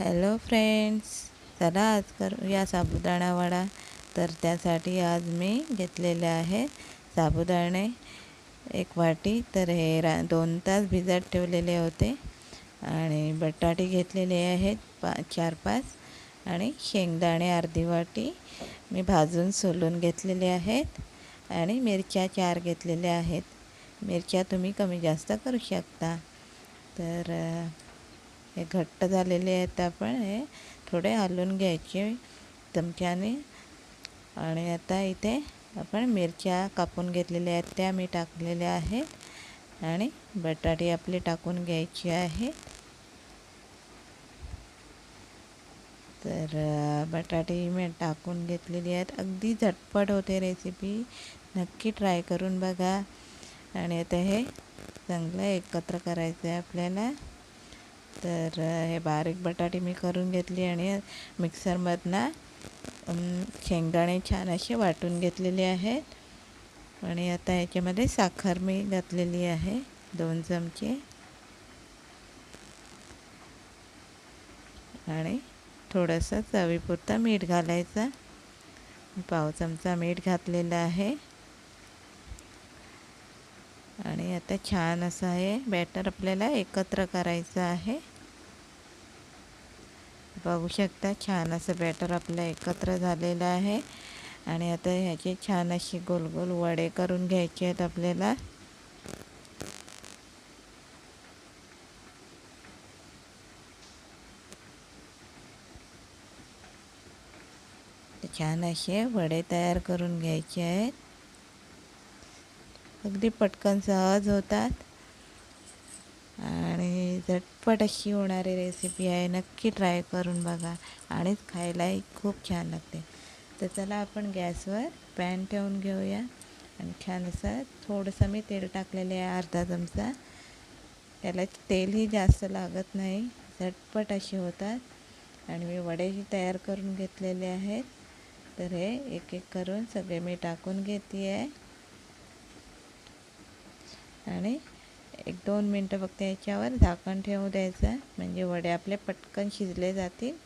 Hello friends चला आज करूया साबुदाणा वडा तर त्यासाठी आज मी घेतलेले आहे साबुदाणे. एक वाटी. तर हे रा दोन तास भिजत ठेवलेले होते. आणि बटाटे घेतलेले आहेत पा चार पाच. आणि शेंगदाणे अर्धी वाटी. मी भाजून सोलून घेतलेले आहेत. आणि मिरच्या चार घेतलेल्या आहेत. मिरच्या तुम्ही कमी जास्त करू शकता. तर हे घट्ट झालेले आहेत आपण हे थोडे हलवून घ्यायचे चमच्याने. आणि आता इथे आपण मिरच्या कापून घेतलेल्या आहेत त्या मी टाकलेल्या आहेत. आणि बटाटे आपले टाकून घ्यायचे आहेत. तर बटाटे मी टाकून घेतलेली आहेत. अगदी झटपट होते रेसिपी नक्की ट्राय करून बघा. आणि आता हे चांगलं एकत्र करायचं आहे आपल्याला. तर हे बारीक बटाटे मी करून घेतली आणि मिक्सरमधनं शेंगदाणे छान असे वाटून घेतलेले आहेत. आणि आता ह्याच्यामध्ये साखर मी घातलेली आहे दोन चमचे. आणि थोडंसं चवीपुरता मीठ घालायचं. पाव चमचा मीठ घातलेलं आहे. आणि आता छान असं हे बॅटर आपल्याला एकत्र करायचं आहे. बघू शकता. छान असं बॅटर आपलं एकत्र झालेलं आहे. आणि आता ह्याचे छान असे गोल गोल वडे करून घ्यायचे आहेत आपल्याला. छान असे वडे तयार करून घ्यायचे आहेत. अगदी पटकन सहज होतात. आणि झटपट अशी होणारी रेसिपी आहे. नक्की ट्राय करून बघा. आणि खायलाही खूप छान लागते. तर चला आपण गॅसवर पॅन ठेवून घेऊया. आणि छान असं थोडंसं मी तेल टाकलेले आहे अर्धा चमचा. त्याला तेलही जास्त लागत नाही. झटपट असे होतात. आणि मी वडेही तयार करून घेतलेले आहेत. तर हे एक एक करून सगळे मी टाकून घेते आहे आणि एक दोन मिनटं फक्त याच्यावर झाकण ठेवू द्यायचं. म्हणजे वडे आपले पटकन शिजले जातील.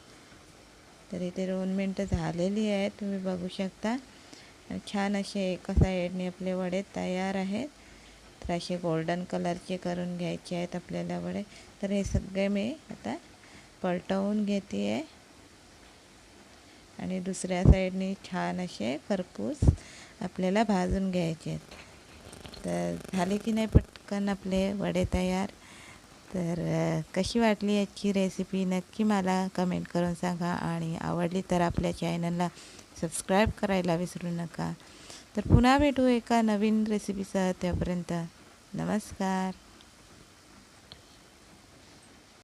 तर इथे दोन मिनटं झालेली आहेत तुम्ही बघू शकता. छान असे एका साईडने आपले वडे तयार आहेत. तर असे गोल्डन कलरचे करून घ्यायचे आहेत आपल्याला वडे. तर हे सगळे मी आता पलटवून घेते आहे आणि दुसऱ्या साईडने छान असे खरपूस आपल्याला भाजून घ्यायचे आहेत. तर झाले की नाही पट पटकन आपले वडे तयार. तर कशी वाटली याची रेसिपी नक्की मला कमेंट करून सांगा. आणि आवडली तर आपल्या चॅनलला सबस्क्राईब करायला विसरू नका. तर पुन्हा भेटू एका नवीन रेसिपीसह त्यापर्यंत नमस्कार.